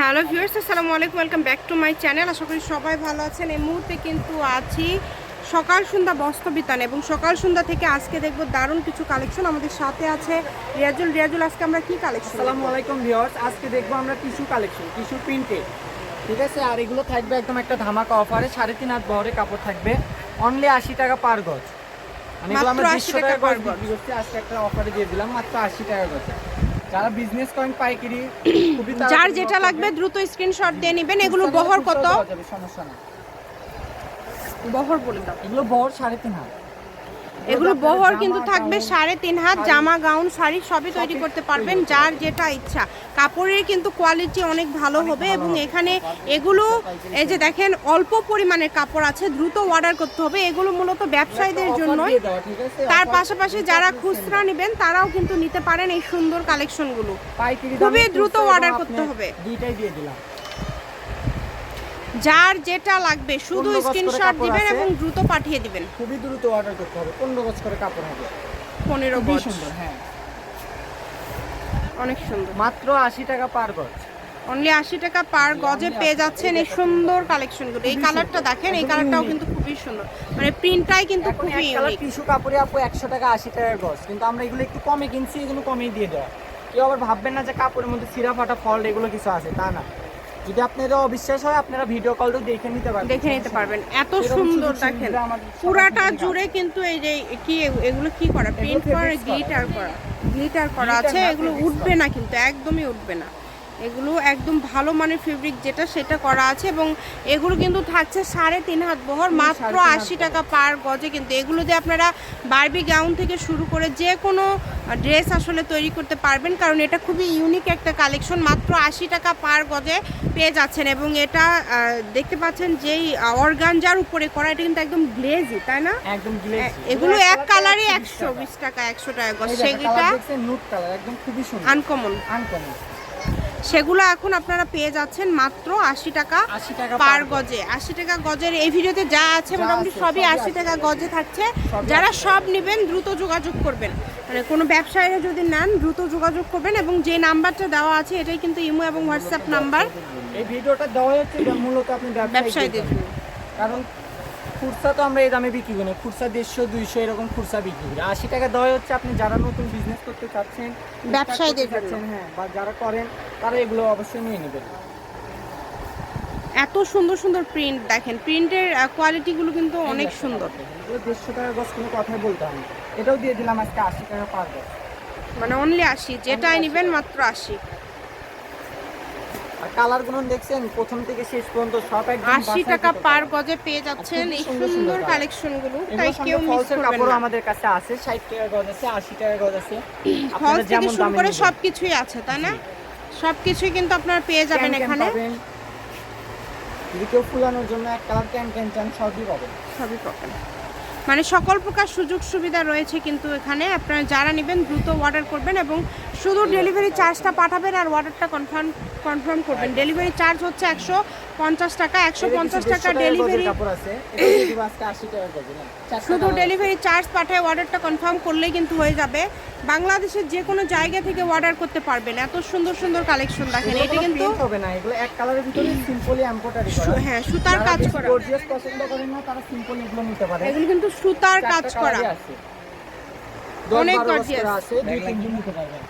Hello viewers আসসালামু আলাইকুম welcome back to my channel. আশা করি সবাই ভালো আছেন। এই মুহূর্তে কিন্তু আছি সকাল সন্ধ্যা বস্ত্রবিতান এবং সকাল সন্ধ্যা থেকে আজকে দেখব দারুণ কিছু কালেকশন আমাদের সাথে আছে রিয়াজুল। রিয়াজুল আজকে আমরা কি কালেকশন আসসালামু আলাইকুম ভিউয়ার্স আজকে দেখব আমরা টিস্যু কালেকশন টিস্যু প্রিন্টে ঠিক আছে? আর এগুলো থাকবে একদম একটা ধামাকা অফারে সাড়ে তিন হাত বহরে কাপড় থাকবে। অনলি আশি টাকা পার গজ। মানে এগুলো আমরা মাত্র 150 80 টাকা per গজ আজকে একটা অফারে দিয়ে দিলাম মাত্র আশি টাকা গজ। যারা বিজনেস করেন পাইকারি যার যেটা লাগবে। দ্রুত স্ক্রিনশট দিয়ে নেবেন। এগুলো বহর কত? সমস্যা না। বহর বলে দাও এগুলো বহর সাড়ে তিন হাত এগুলো বহর কিন্তু থাকবে সাড়ে তিন হাত জামা গাউন শাড়ি সবই তৈরি করতে পারবেন যার যেটা ইচ্ছা। কাপড়ের কিন্তু কোয়ালিটি অনেক ভালো হবে এবং এখানে এগুলো এই যে দেখেন অল্প পরিমাণের কাপড় আছে দ্রুত অর্ডার করতে হবে। এগুলো মূলত ব্যবসায়ীদের জন্যই? তার পাশাপাশি যারা খুচরা নেবেন তারাও কিন্তু নিতে পারেন এই সুন্দর কালেকশনগুলো খুবই দ্রুত অর্ডার করতে হবে। দুইটাই দিয়ে দিলাম। যার যেটা লাগবে শুধু স্ক্রিনশট দিবেন এবং দ্রুত পাঠিয়ে দিবেন। খুবই দ্রুত অর্ডার করতে হবে। পনেরো গজ করে কাপড় হবে। পনেরো গজ। সুন্দর হ্যাঁ। অনেক সুন্দর। মাত্র আশি টাকা পার গজ। অনলি আশি টাকা পার গজে পেয়ে যাচ্ছেন এই সুন্দর কালেকশনগুলো এই কালারটা দেখেন এই কালারটাও কিন্তু খুবই সুন্দর। মানে প্রিন্টটাই কিন্তু খুবই ইউনিক টিস্যু কাপড়ে আপু একশো টাকা আশি টাকা গজ। কিন্তু আমরা এগুলো একটু কমে কিনছি এগুলো কমেই দিয়ে দেওয়া। কেউ আবার ভাববেন না যে কাপড়ের মধ্যে সিরা ফাটা ফল্ট এগুলো কিছু আছে। তা না। যদি আপনারা অবিশ্বাস হয় আপনারা ভিডিও কলও দেখে নিতে পারবেন। দেখে নিতে পারবেন। এত সুন্দর দেখেন। পুরাটা জুড়ে কিন্তু এই যে কি এগুলো কি করা? প্রিন্ট করা করা। গ্লিটার করা। গ্লিটার করা আছে এগুলো উঠবে না কিন্তু একদমই উঠবে না। এগুলো একদম ভালো মানের ফেব্রিক যেটা সেটা করা আছে এবং এগুলো কিন্তু থাকছে সাড়ে তিন হাত বহর মাত্র আশি টাকা পার গজে কিন্তু। এগুলো দিয়ে আপনারা বারবি গাউন থেকে শুরু করে যে কোনো ড্রেস আসলে তৈরি করতে পারবেন কারণ এটা খুবই ইউনিক একটা কালেকশন মাত্র আশি টাকা পার গজে পেয়ে যাচ্ছেন এবং এটা দেখতে পাচ্ছেন যেই অর্গানজার উপরে করা এটা কিন্তু একদম গ্লেজি তাই না? একদম এগুলো এক কালারই একশো বিশ টাকা একশো টাকা গজ। সুন্দর। আনকমন আনকমন সেগুলো এখন আপনারা পেয়ে যাচ্ছেন মাত্র আশি টাকা আশি টাকা পার গজে। আশি টাকা গজের এই ভিডিওতে যা আছে মোটামুটি সবই আশি টাকা গজে থাকছে। যারা সব নেবেন দ্রুত যোগাযোগ করবেন। মানে কোনো ব্যবসায়ীরা যদি নেন দ্রুত যোগাযোগ করবেন এবং যে নাম্বারটা দেওয়া আছে এটাই কিন্তু ইমো এবং হোয়াটসঅ্যাপ নাম্বার। এই ভিডিওটা দেওয়া হচ্ছে মূলত আপনি ব্যবসায়ীদের ব্যবসায়ীদের জন্য। কারণ খুচরা তো আমরা এই দামে বিক্রি করি না। খুচরা দেড়শো দুইশো এরকম খুচরা বিক্রি করি। আশি টাকা দেওয়া হচ্ছে আপনি যারা নতুন বিজনেস করতে চাচ্ছেন ব্যবসায়ীদের চাচ্ছেন, হ্যাঁ বা যারা করেন তারা এগুলো অবশ্যই নিয়ে নেবেন। এত সুন্দর সুন্দর প্রিন্ট দেখেন। প্রিন্টের কোয়ালিটিগুলো কিন্তু অনেক সুন্দর। দেড়শো টাকা গছ কোনো কথাই বলতে হবে না। এটাও দিয়ে দিলাম আজকে আশি টাকা পার মানে অনলি আশি যেটাই নেবেন মাত্র আশি। আর কালারগুলো দেখছেন প্রথম থেকে শেষ পর্যন্ত সব একদম আশি বাছাই টাকা পার গজে পেয়ে যাচ্ছেন এই সুন্দর সুন্দর কালেকশনগুলো তাই কেউ মিস করবেন না। আমাদের কাছে আছে ষাট টাকা গজ আছে আশি টাকা গজ আছে। আপনারা যেমন দামে করে নেবেন। সব কিছুই আছে তাই না? সব কিছুই কিন্তু আপনারা পেয়ে যাবেন এখানে। যদি কেউ ফুলানোর জন্য এক কালার ক্যান ক্যান চান সবই পাবেন। সবই পাবেন। মানে সকল প্রকার সুযোগ সুবিধা রয়েছে কিন্তু এখানে। আপনারা যারা নেবেন দ্রুত অর্ডার করবেন এবং শুধু ডেলিভারি চার্জটা পাঠাবেন আর অর্ডারটা কনফার্ম কনফার্ম করবেন। ডেলিভারি চার্জ হচ্ছে একশো পঞ্চাশ টাকা একশো পঞ্চাশ টাকা ডেলিভারি কাপড় আছে। এটা দিয়ে দিব আজকে 80 টাকা গজ না? চারটা শুধু ডেলিভারি চার্জ পাঠায় অর্ডারটা কনফার্ম করলেই কিন্তু হয়ে যাবে। বাংলাদেশের যে কোনো জায়গা থেকে অর্ডার করতে পারবেন। এত সুন্দর সুন্দর কালেকশন দেখেন। এটা কিন্তু হবে না। এগুলো এক কালারের ভিতরে সিম্পলি এমব্রয়ডারি করা। হ্যাঁ সুতার কাজ করা। গর্জিয়াস পছন্দ করেন না তারা সিম্পল এগুলো নিতে পারে। এগুলো কিন্তু সুতার কাজ করা। অনেক অনেক গর্জিয়াস আছে দুই তিন দিন নিতে পারবেন।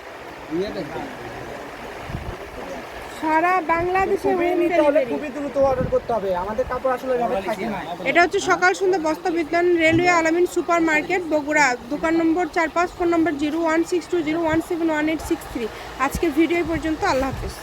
সারা বাংলাদেশে হোম ডেলিভারি খুবই দ্রুত অর্ডার করতে হবে। আমাদের কাপড় আসলে এভাবে থাকে না। এটা হচ্ছে সকাল সন্ধ্যা বস্তা বিদ্যান রেলওয়ে আলামিন সুপার মার্কেট বগুড়া। দোকান নম্বর চার পাঁচ phone number zero one six two zero one seven one eight six three. আজকে ভিডিও পর্যন্ত আল্লাহ হাফিজ।